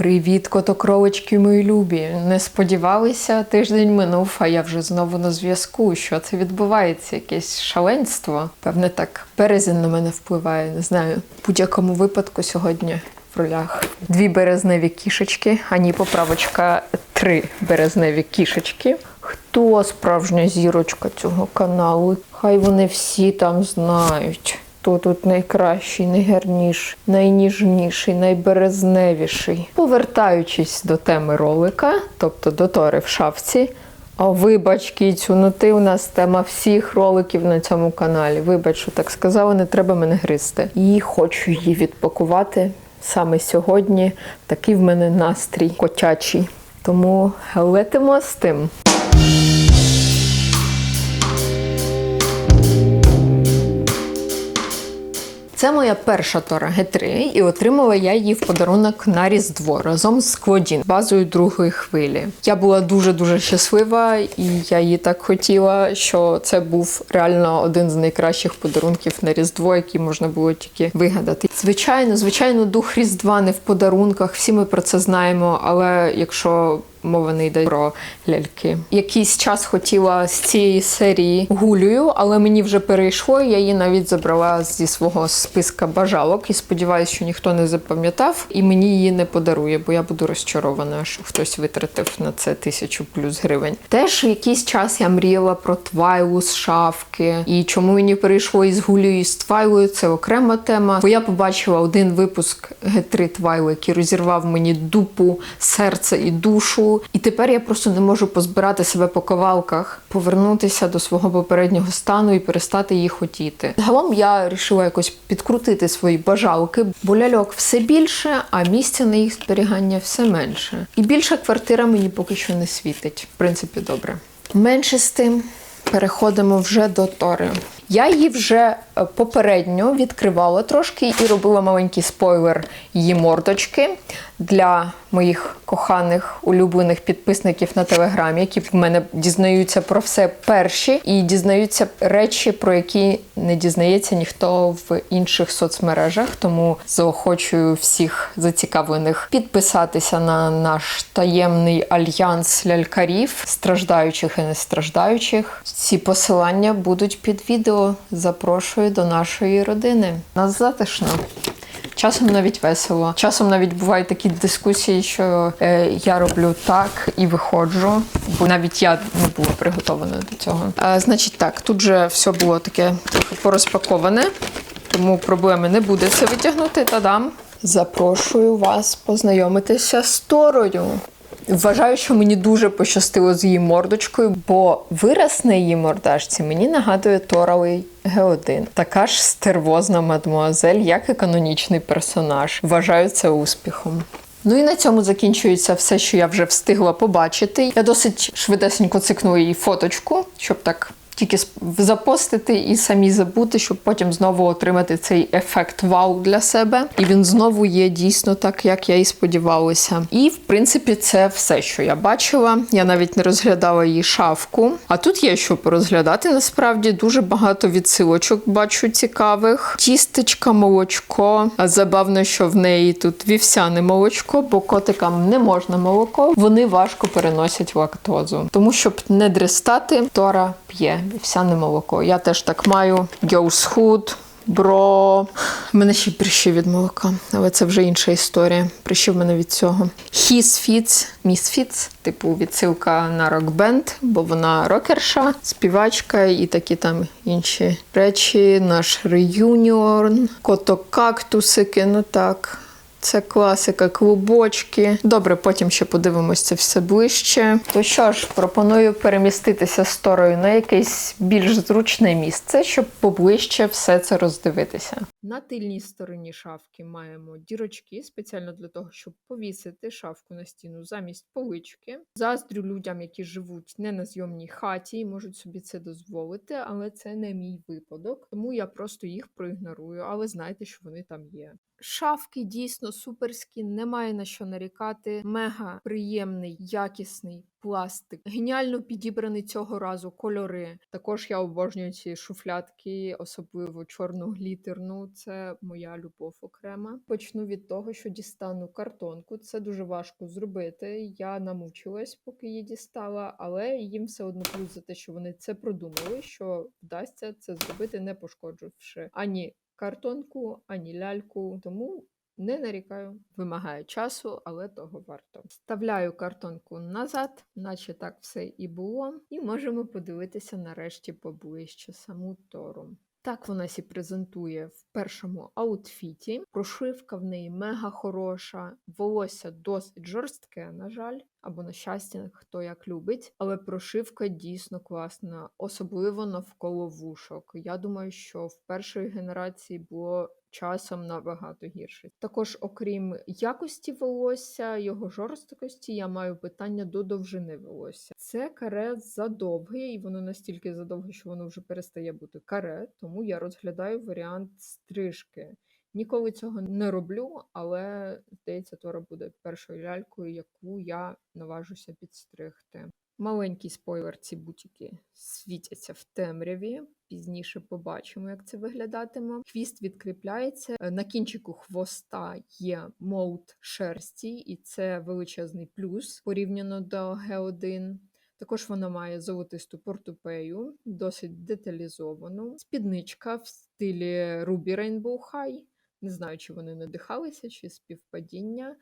Привіт, котокролички мої любі. Не сподівалися, тиждень минув, а я вже знову на зв'язку. Що це відбувається? Якесь шаленство? Певне, так березень на мене впливає. Не знаю. В будь-якому випадку сьогодні в ролях дві березневі кішечки, а ні, поправочка три березневі кішечки. Хто справжня зірочка цього каналу? Хай вони всі там знають. Хто тут найкращий, найгарніший, найніжніший, найберезневіший. Повертаючись до теми ролика, тобто до Тори в шафці. А вибач, кіцю, ну ти у нас тема всіх роликів на цьому каналі. Вибач, що так сказала, не треба мене гризти. І хочу її відпакувати саме сьогодні. Такий в мене настрій котячий. Тому летимо з тим. Це моя перша Тора Г3, і отримала я її в подарунок на Різдво разом з Клодін, базою другої хвилі. Я була дуже дуже щаслива, і я її так хотіла, що це був реально один з найкращих подарунків на Різдво, який можна було тільки вигадати. Звичайно, звичайно, дух Різдва не в подарунках. Всі ми про це знаємо. Але якщо Мова не йде про ляльки. Якийсь час хотіла з цієї серії гулюю, але мені вже перейшло. Я її навіть забрала зі свого списка бажалок і сподіваюся, що ніхто не запам'ятав і мені її не подарує, бо я буду розчарована, що хтось витратив на це тисячу плюс гривень. Теж якийсь час я мріяла про твайлу з шафки. І чому мені перейшло із гулею і з твайлою, це окрема тема. Бо я побачила один випуск Г3 Твайли, який розірвав мені дупу, серце і душу. І тепер я просто не можу позбирати себе по ковалках, повернутися до свого попереднього стану і перестати її хотіти. Загалом я вирішила якось підкрутити свої бажалки, бо ляльок все більше, а місця на їх зберігання все менше. І більша квартира мені поки що не світить. В принципі, добре. Менше з тим. Переходимо вже до Тори. Я її вже е, попередньо відкривала трошки і робила маленький спойлер її мордочки для моїх коханих улюблених підписників на телеграмі, які в мене дізнаються про все перші і дізнаються речі, про які не дізнається ніхто в інших соцмережах. Тому заохочую всіх зацікавлених підписатися на наш таємний альянс лялькарів, страждаючих і нестраждаючих. Ці посилання будуть під відео. Запрошую до нашої родини. Нас затишно. Часом навіть весело. Часом навіть бувають такі дискусії, що е, я роблю так і виходжу, бо навіть я не була приготована до цього. А, значить, так, тут же все було таке трохи порозпаковане, тому проблеми не буде це витягнути. Та-дам! Запрошую вас познайомитися з Торою. Вважаю, що мені дуже пощастило з її мордочкою, бо вираз на її мордашці мені нагадує Торавий Г1. Така ж стервозна мадмуазель, як і канонічний персонаж. Вважаю це успіхом. Ну і на цьому закінчується все, що я вже встигла побачити. Я досить швидесенько цикнула її фоточку, щоб так тільки запостити і самі забути, щоб потім знову отримати цей ефект вау для себе. І він знову є дійсно так, як я і сподівалася. І в принципі, це все, що я бачила. Я навіть не розглядала її шафку. А тут є що порозглядати. Насправді дуже багато відсилочок бачу цікавих. Тістечка, молочко. Забавно, що в неї тут вівсяне молочко, бо котикам не можна молоко. Вони важко переносять лактозу. Тому щоб не дрестати, Тора п'є вівсяне молоко. Я теж так маю. Girls Hood, Бро. У мене ще прищі від молока, але це вже інша історія. Прищі мене від цього. His Fits, Miss типу відсилка на рок-бенд, бо вона рокерша, співачка і такі там інші речі. Наш реюніон, кото-кактусики, ну так. Це класика, клубочки. Добре, потім ще подивимось це все ближче. То що ж, пропоную переміститися з Торою на якесь більш зручне місце, щоб поближче все це роздивитися. На тильній стороні шафки маємо дірочки спеціально для того, щоб повісити шафку на стіну замість полички. Заздрю людям, які живуть не на зйомній хаті і можуть собі це дозволити, але це не мій випадок, тому я просто їх проігнорую. Але знайте, що вони там є. Шафки дійсно суперські, немає на що нарікати. Мега приємний, якісний пластик. Геніально підібрані цього разу кольори. Також я обожнюю ці шуфлятки, особливо чорну глітерну. Це моя любов окрема. Почну від того, що дістану картонку. Це дуже важко зробити. Я намучилась, поки її дістала, але їм все одно плюс за те, що вони це продумали, що вдасться це зробити, не пошкодживши ані картонку, ані ляльку. Тому не нарікаю, вимагає часу, але того варто. Вставляю картонку назад, наче так все і було, і можемо подивитися нарешті поближче саму тору. Так вона сі презентує в першому аутфіті. Прошивка в неї мега хороша, волосся досить жорстке, на жаль, або на щастя, хто як любить. Але прошивка дійсно класна, особливо навколо вушок. Я думаю, що в першої генерації було часом набагато гірше. Також, окрім якості волосся, його жорсткості, я маю питання до довжини волосся. Це каре задовге, і воно настільки задовге, що воно вже перестає бути каре, тому я розглядаю варіант стрижки. Ніколи цього не роблю, але здається, Тора буде першою лялькою, яку я наважуся підстригти. Маленький спойлер, ці бутики світяться в темряві. Пізніше побачимо, як це виглядатиме. Хвіст відкріпляється. Е, На кінчику хвоста є молд шерсті, і це величезний плюс порівняно до Г1. Також вона має золотисту портупею, досить деталізовану. Спідничка в стилі Ruby Rainbow High. Не знаю, чи вони надихалися, чи співпадіння.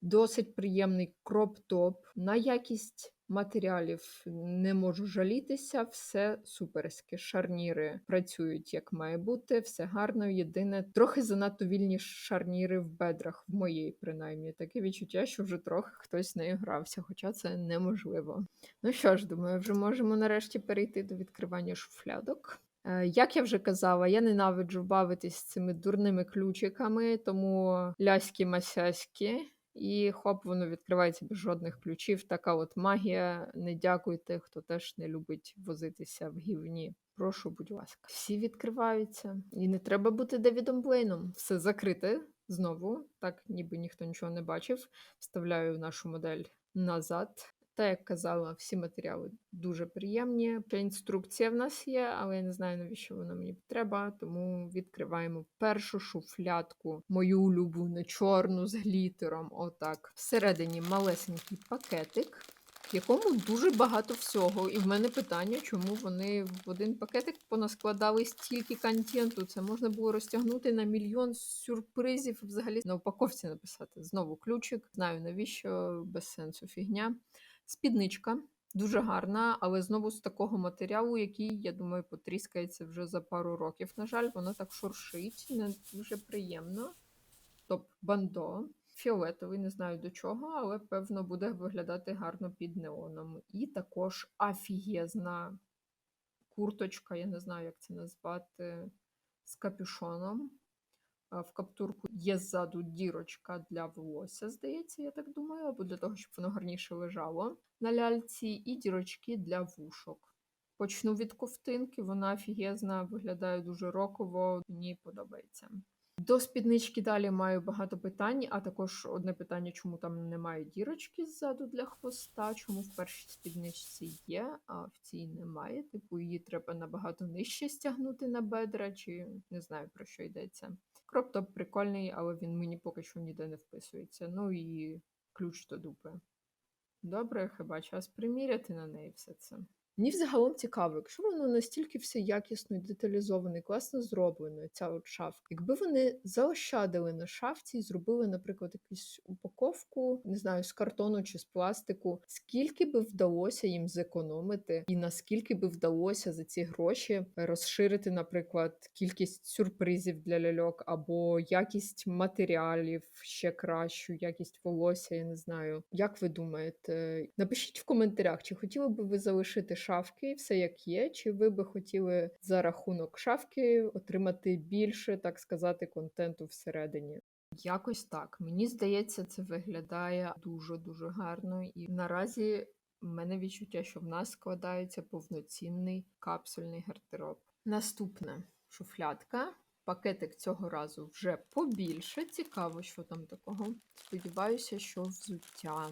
Досить приємний кроп-топ. На якість матеріалів не можу жалітися, все суперське. Шарніри працюють як має бути, все гарно. Єдине, трохи занадто вільні шарніри в бедрах, в моєї принаймні. Таке відчуття, що вже трохи хтось нею грався, хоча це неможливо. Ну що ж, думаю, вже можемо нарешті перейти до відкривання шуфлядок. Е, Як я вже казала, я ненавиджу бавитись цими дурними ключиками, тому ляські-масяські. І хоп, воно відкривається без жодних ключів. Така от магія. Не дякуйте, хто теж не любить возитися в гівні. Прошу, будь ласка, всі відкриваються. І не треба бути Девідом Блейном. Все закрите знову, так ніби ніхто нічого не бачив. Вставляю нашу модель назад. Та, як казала, всі матеріали дуже приємні. Інструкція в нас є, але я не знаю, навіщо вона мені треба. Тому відкриваємо першу шуфлядку, мою улюблену чорну з глітером. Отак. Всередині малесенький пакетик, в якому дуже багато всього. І в мене питання, чому вони в один пакетик понаскладали стільки контенту. Це можна було розтягнути на мільйон сюрпризів. Взагалі на упаковці написати. Знову ключик. Знаю навіщо без сенсу фігня. Спідничка дуже гарна, але знову з такого матеріалу, який, я думаю, потріскається вже за пару років. На жаль, воно так шуршить, не дуже приємно. Топ бандо. Фіолетовий, не знаю до чого, але певно буде виглядати гарно під неоном. І також афігезна курточка, я не знаю, як це назвати, з капюшоном. В каптурку є ззаду дірочка для волосся, здається, я так думаю, або для того, щоб воно гарніше лежало на ляльці, і дірочки для вушок. Почну від ковтинки, вона офігезна, виглядає дуже роково, мені подобається. До спіднички далі маю багато питань, а також одне питання, чому там немає дірочки ззаду для хвоста, чому в першій спідничці є, а в цій немає. Типу, її треба набагато нижче стягнути на бедра, чи не знаю про що йдеться. Кроп-топ прикольний, але він мені поки що ніде не вписується. Ну і ключ до дупи. Добре, хіба час приміряти на неї все це. Мені взагалом цікаво, якщо воно настільки все якісно і деталізовано і класно зроблено, ця от шафка. Якби вони заощадили на шафці і зробили, наприклад, якусь упаковку, не знаю, з картону чи з пластику, скільки би вдалося їм зекономити, і наскільки би вдалося за ці гроші розширити, наприклад, кількість сюрпризів для ляльок або якість матеріалів, ще кращу, якість волосся, я не знаю. Як ви думаєте? Напишіть в коментарях, чи хотіли би ви залишити шафки, все як є, чи ви би хотіли за рахунок шафки отримати більше, так сказати, контенту всередині. Якось так. Мені здається, це виглядає дуже-дуже гарно. І наразі в мене відчуття, що в нас складається повноцінний капсульний гардероб. Наступна шуфлядка. Пакетик цього разу вже побільше. Цікаво, що там такого. Сподіваюся, що взуття.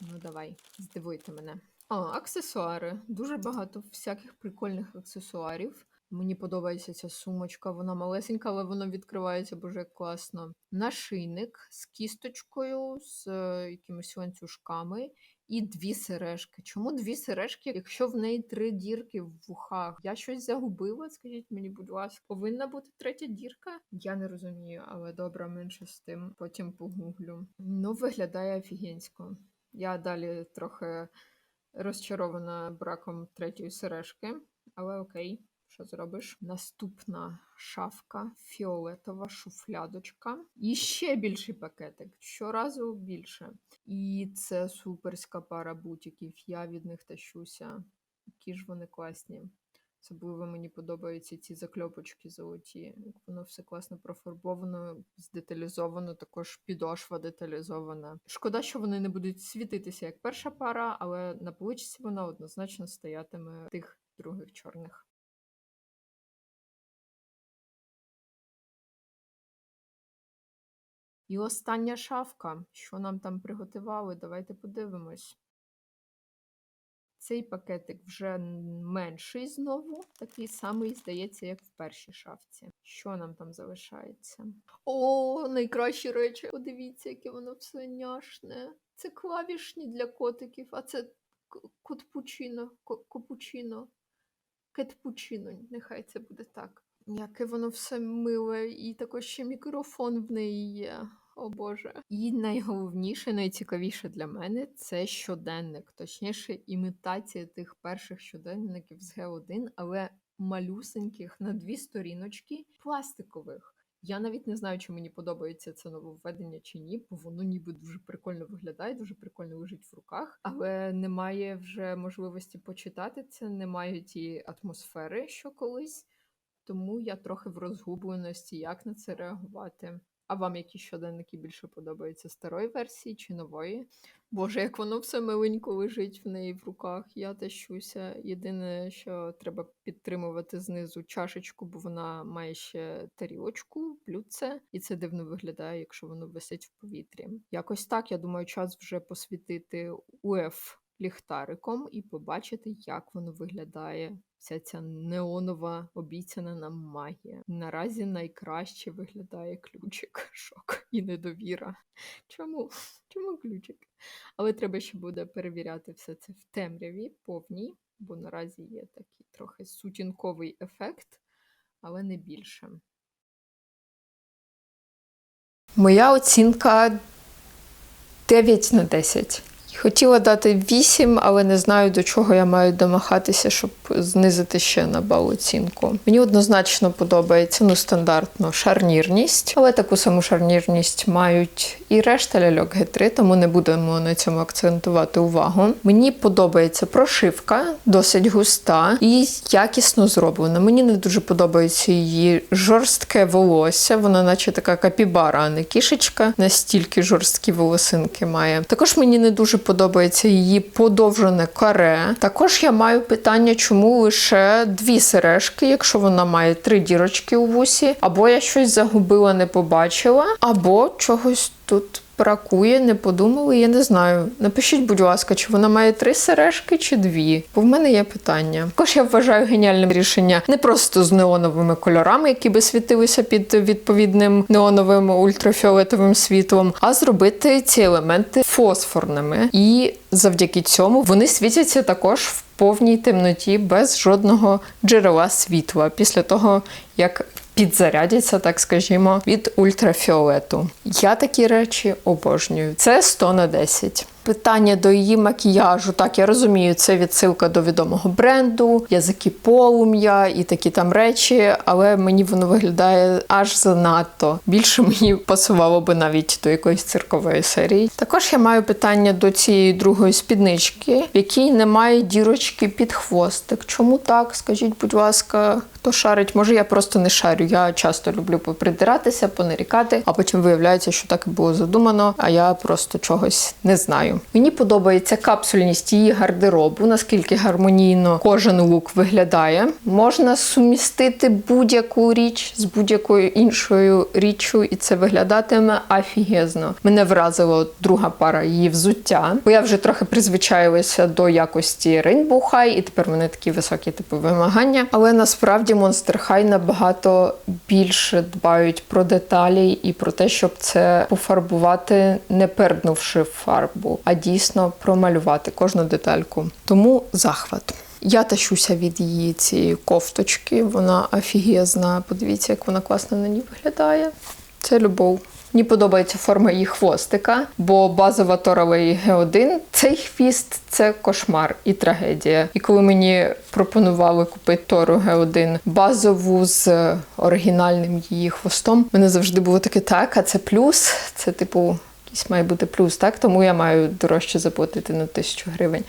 Ну давай, здивуйте мене. А, аксесуари. Дуже багато всяких прикольних аксесуарів. Мені подобається ця сумочка, вона малесенька, але вона відкривається як класно. Нашийник з кісточкою, з е, якимись ланцюжками і дві сережки. Чому дві сережки, якщо в неї три дірки в вухах? Я щось загубила, скажіть мені, будь ласка, повинна бути третя дірка? Я не розумію, але добре, менше з тим. Потім погуглю. Ну, виглядає офігенсько. Я далі трохи розчарована браком третьої сережки, але окей. Що зробиш? Наступна шафка, фіолетова шуфлядочка. І ще більший пакетик. Щоразу більше. І це суперська пара бутиків. Я від них тащуся. Які ж вони класні. Особливо мені подобаються ці закльопочки золоті. Воно все класно профарбовано, здеталізовано, також підошва деталізована. Шкода, що вони не будуть світитися як перша пара, але на поличці вона однозначно стоятиме тих других чорних. І остання шафка. Що нам там приготували? Давайте подивимось. Цей пакетик вже менший знову, такий самий, здається, як в першій шафці. Що нам там залишається? О, найкращі речі! Подивіться, яке воно все няшне. Це клавішні для котиків, а це котпучино, копучино, кетпучино, нехай це буде так. Яке воно все миле, і також ще мікрофон в неї є. О Боже. І найголовніше, найцікавіше для мене це щоденник, точніше, імітація тих перших щоденників з Г1, але малюсеньких на дві сторіночки пластикових. Я навіть не знаю, чи мені подобається це нововведення чи ні, бо воно ніби дуже прикольно виглядає, дуже прикольно лежить в руках, але немає вже можливості почитати це, немає тієї атмосфери, що колись. Тому я трохи в розгубленості, як на це реагувати. А вам які щоденники більше подобаються старої версії чи нової? Боже, як воно все миленько лежить в неї в руках. Я тащуся. Єдине, що треба підтримувати знизу чашечку, бо вона має ще тарілочку, блюдце, і це дивно виглядає, якщо воно висить в повітрі. Якось так, я думаю, час вже посвітити УФ ліхтариком і побачити, як воно виглядає. Вся ця неонова обіцяна нам магія. Наразі найкраще виглядає ключик. Шок і недовіра. Чому? Чому ключик? Але треба ще буде перевіряти все це в темряві повній, бо наразі є такий трохи сутінковий ефект, але не більше. Моя оцінка 9 на 10. Хотіла дати 8, але не знаю, до чого я маю домахатися, щоб знизити ще на бал оцінку. Мені однозначно подобається ну, стандартно шарнірність, але таку саму шарнірність мають і решта ляльок Г3, тому не будемо на цьому акцентувати увагу. Мені подобається прошивка, досить густа і якісно зроблена. Мені не дуже подобається її жорстке волосся, вона наче така капібара, а не кішечка. Настільки жорсткі волосинки має. Також мені не дуже подобається її подовжене каре. Також я маю питання, чому лише дві сережки, якщо вона має три дірочки у вусі, або я щось загубила, не побачила, або чогось тут. Бракує, не подумали, я не знаю. Напишіть, будь ласка, чи вона має три сережки чи дві, бо в мене є питання. Також я вважаю геніальним рішення не просто з неоновими кольорами, які би світилися під відповідним неоновим ультрафіолетовим світлом, а зробити ці елементи фосфорними. І завдяки цьому вони світяться також в повній темноті без жодного джерела світла після того, як підзарядяться, так скажімо, від ультрафіолету. Я такі речі обожнюю. Це 100 на 10. Питання до її макіяжу. Так, я розумію, це відсилка до відомого бренду, язики полум'я і такі там речі, але мені воно виглядає аж занадто. Більше мені пасувало би навіть до якоїсь циркової серії. Також я маю питання до цієї другої спіднички, в якій немає дірочки під хвостик. Чому так? Скажіть, будь ласка, Хто шарить, може я просто не шарю. Я часто люблю попридиратися, понарікати, а потім виявляється, що так і було задумано, а я просто чогось не знаю. Мені подобається капсульність її гардеробу, наскільки гармонійно кожен лук виглядає. Можна сумістити будь-яку річ з будь-якою іншою річчю, і це виглядатиме афігезно. Мене вразила друга пара її взуття, бо я вже трохи призвичаїлася до якості Rainbow High, і тепер вони такі високі типу вимагання. Але насправді Monster High набагато більше дбають про деталі і про те, щоб це пофарбувати, не перднувши фарбу, а дійсно промалювати кожну детальку. Тому захват. Я тащуся від її цієї кофточки. Вона офігезна. Подивіться, як вона класно на ній виглядає. Це любов. Мені подобається форма її хвостика, бо базова торова Г1 цей хвіст це кошмар і трагедія. І коли мені пропонували купити тору Г1 базову з оригінальним її хвостом, мене завжди було таке так, а це плюс, це типу якийсь має бути плюс, так? Тому я маю дорожче заплатити на тисячу гривень.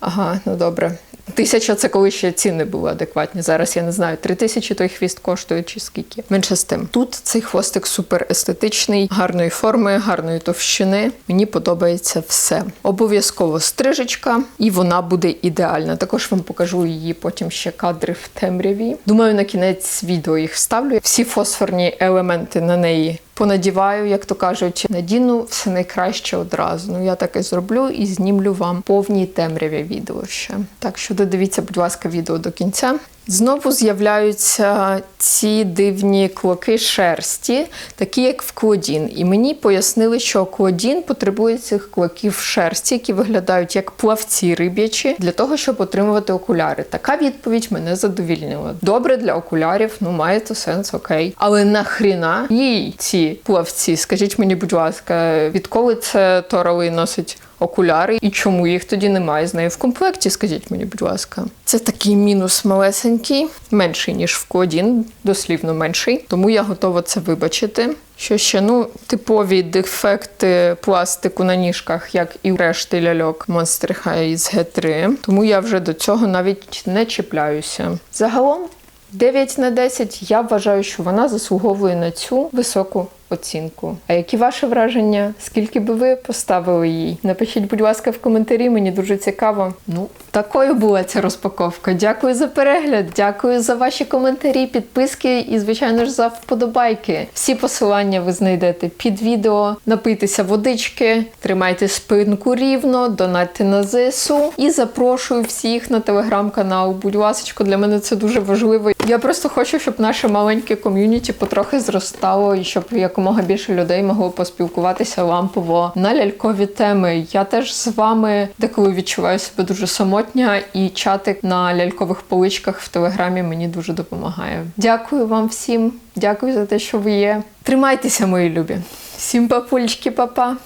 Ага, ну добре. Тисяча це коли ще ціни були адекватні. Зараз я не знаю, три тисячі той хвіст коштує чи скільки. Менше з тим. Тут цей хвостик супер естетичний, гарної форми, гарної товщини. Мені подобається все. Обов'язково стрижечка, і вона буде ідеальна. Також вам покажу її потім ще кадри в темряві. Думаю, на кінець відео їх вставлю. Всі фосфорні елементи на неї понадіваю, як то кажуть, надіну все найкраще одразу. Ну я так і зроблю і знімлю вам повній темряві відео ще. Так що додивіться, будь ласка, відео до кінця. Знову з'являються ці дивні клоки шерсті, такі як в Клодін. І мені пояснили, що Клодін потребує цих клоків шерсті, які виглядають як плавці риб'ячі, для того, щоб отримувати окуляри. Така відповідь мене задовільнила. Добре для окулярів, ну має то сенс, окей. Але нахріна їй ці плавці? Скажіть мені, будь ласка, відколи це Торали носить? Окуляри, і чому їх тоді немає з нею в комплекті? Скажіть мені, будь ласка, це такий мінус малесенький, менший ніж в Q1, дослівно менший. Тому я готова це вибачити. Що ще ну типові дефекти пластику на ніжках, як і решти ляльок Monster High з G3. Тому я вже до цього навіть не чіпляюся. Загалом 9 на 10 я вважаю, що вона заслуговує на цю високу оцінку. А які ваші враження? Скільки би ви поставили їй? Напишіть, будь ласка, в коментарі, мені дуже цікаво. Ну, такою була ця розпаковка. Дякую за перегляд, дякую за ваші коментарі, підписки і, звичайно ж, за вподобайки. Всі посилання ви знайдете під відео. Напийтеся водички, тримайте спинку рівно, донатьте на ЗСУ і запрошую всіх на телеграм-канал. Будь ласка, для мене це дуже важливо. Я просто хочу, щоб наше маленьке ком'юніті потрохи зростало і щоб якомога більше людей могло поспілкуватися лампово на лялькові теми. Я теж з вами деколи відчуваю себе дуже самотня, і чатик на лялькових поличках в телеграмі мені дуже допомагає. Дякую вам всім, дякую за те, що ви є. Тримайтеся, мої любі. Всім папульчики, папа.